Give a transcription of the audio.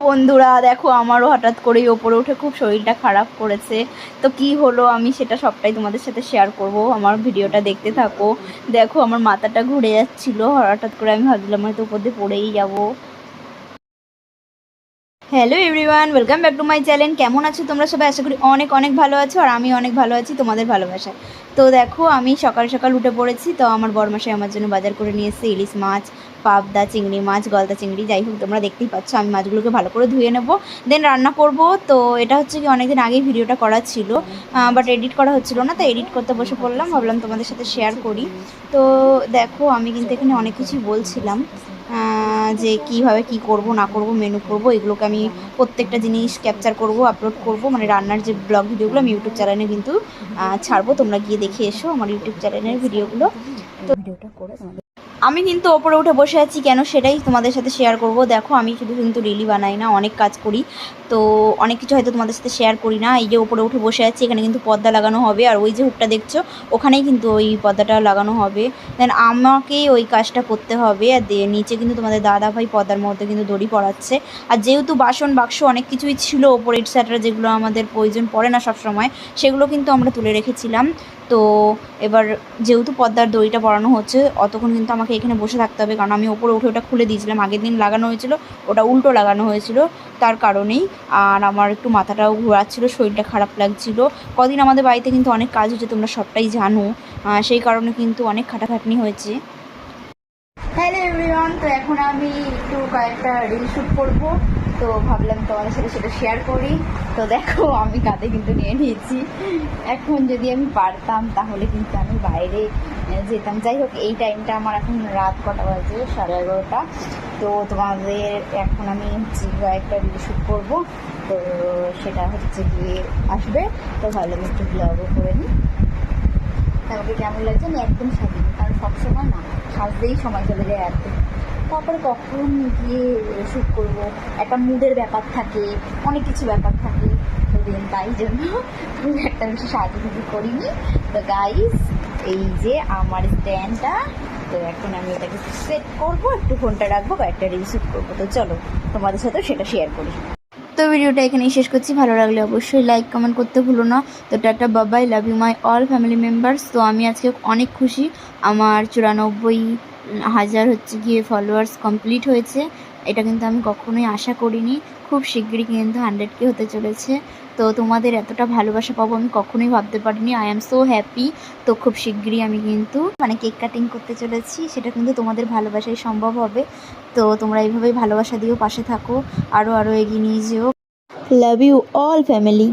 বন্ধুরা, দেখো আমারও হঠাৎ করেই ওপরে উঠে খুব শরীরটা খারাপ করেছে। তো কি হলো আমি সেটা সবটাই তোমাদের সাথে শেয়ার করব। আমার ভিডিওটা দেখতে থাকো। দেখো আমার মাথাটা ঘুরে যাচ্ছিল। হঠাৎ করে আমি ভাবছিলাম হয়তো উপর দিয়ে পড়েই যাব। Hello everyone welcome back to my channel কেমন আছো তোমরা সবাই? আশা করি অনেক অনেক ভালো আছো আর আমি অনেক ভালো আছি তোমাদের ভালোবাসায়। তো দেখো, আমি সকাল সকাল উঠে পড়েছি, তো আমার বরমাসায় আমার জন্য বাজার করে নিয়ে এসেছে ইলিশ মাছ, পাবদা চিংড়ি মাছ, গলদা চিংড়ি, যাই হোক, তোমরা দেখতেই পাচ্ছ, আমি মাছগুলোকে ভালো করে ধুয়ে নেব। দেন রান্না করব, তো এটা হচ্ছে কি, অনেকদিন আগেই ভিডিওটা করা ছিল বাট এডিট করা হচ্ছিল না, তো এডিট করতে বসে পড়লাম, ভাবলাম তোমাদের সাথে শেয়ার করি। তো দেখো, আমি কিন্তু এখানে অনেক কিছুই বলছিলাম যে কীভাবে কি করব, না করব মেনু করব, এগুলোকে আমি প্রত্যেকটা জিনিস ক্যাপচার করব আপলোড করব মানে রান্নার যে ব্লগ ভিডিওগুলো আমি ইউটিউব চ্যানেলে কিন্তু ছাড়বো। তোমরা গিয়ে দেখে এসো আমার ইউটিউব চ্যানেলের ভিডিওগুলো তো ভিডিওটা করে তোমাদের আমি কিন্তু ওপরে উঠে বসে আছি, কেন সেটাই তোমাদের সাথে শেয়ার করব। দেখো, আমি শুধু কিন্তু রিলি বানাই না, অনেক কাজ করি। তো অনেক কিছু হয়তো তোমাদের সাথে শেয়ার করি না। এই যে ওপরে উঠে বসে আছি, এখানে কিন্তু পর্দা লাগানো হবে। আর ওই যে হুকটা দেখছ, ওখানেই কিন্তু ওই পর্দাটা লাগানো হবে। দেন আমাকেই ওই কাজটা করতে হবে। আর নিচে কিন্তু তোমাদের দাদা ভাই পর্দার মধ্যে কিন্তু দড়ি পড়াচ্ছে আর যেহেতু বাসন, বাক্স অনেক কিছুই ছিল ওপরে ইটসাটা যেগুলো আমাদের প্রয়োজন পড়ে না সব সময় সেগুলো কিন্তু আমরা তুলে রেখেছিলাম। তো এবার যেহেতু পদ্মার দড়িটা পরানো হচ্ছে, অতক্ষণ কিন্তু আমাকে এখানে বসে থাকতে হবে। কারণ আমি ওপরে উঠে ওটা খুলে দিয়েছিলাম। আগের দিন লাগানো হয়েছিল, ওটা উল্টো লাগানো হয়েছিল তার কারণেই। আর আমার একটু মাথাটাও ঘোরাচ্ছিল, শরীরটা খারাপ লাগছিল। কদিন আমাদের বাড়িতে কিন্তু অনেক কাজ হচ্ছে, তোমরা সবটাই জানো। সেই কারণে কিন্তু অনেক খাটাখাটনি হয়েছে। হ্যালো এভরিওয়ান তো এখন আমি একটু কয়েকটা রিল শ্যুট করব। তো ভাবলাম তোমাদের সাথে সেটা শেয়ার করি। তো দেখো, আমি কাঁধে কিন্তু নিয়ে নিয়েছি। এখন যদি আমি পারতাম, তাহলে কিন্তু আমি বাইরে যেতাম। যাই হোক, এই টাইমটা আমার এখন রাত কটা বাজে, সাড়ে এগারোটা। তো তোমাদের এখন আমি হচ্ছে কয়েকটা রিল শ্যুট করব। তো সেটা হচ্ছে গিয়ে আসবে। তো ভালো একটু ব্লগও করে নিই। আমাকে কেমন লাগছে? আমি একদম সাজিনি কারণ সবসময় না, সাজতেই সময় চলে যায় একদম তারপরে কখন গিয়ে শ্যুট করব? একটা মুডের ব্যাপার থাকে, অনেক কিছু ব্যাপার থাকে। তাই জন্য একটা বেশি সাজুগুজু করিনি। তো গাইস এই যে আমার স্ট্যান্ডটা তো এখন আমি এটাকে সেট করব, একটু ফোনটা রাখব, কয়েকটা রিল করব। তো চলো, তোমাদের সাথেও সেটা শেয়ার করি। তো ভিডিওটা এখানেই শেষ করছি। ভালো লাগলে অবশ্যই লাইক কমেন্ট করতে ভুলো না। তো টাটা বাবাই love you my all family members তো আমি আজকে অনেক খুশি। আমার চুরানব্বই হাজার হচ্ছে গিয়ে ফলোয়ার্স কমপ্লিট হয়েছে। এটা কিন্তু আমি কখনোই আশা করিনি। খুব শিগগিরই কিন্তু হান্ড্রেড কে হতে চলেছে। তো তোমাদের এতটা ভালোবাসা পাবো আমি কখনোই ভাবতে পারিনি। আই এম সো হ্যাপি তো খুব শিগগিরই আমি কিন্তু মানে কেক কাটিং করতে চলেছি। সেটা কিন্তু তোমাদের ভালোবাসাই সম্ভব হবে। তো তোমরা এইভাবেই ভালোবাসা দিয়েও পাশে থাকো। আরও আরও এগিয়ে নিয়ে যেও। Love you all family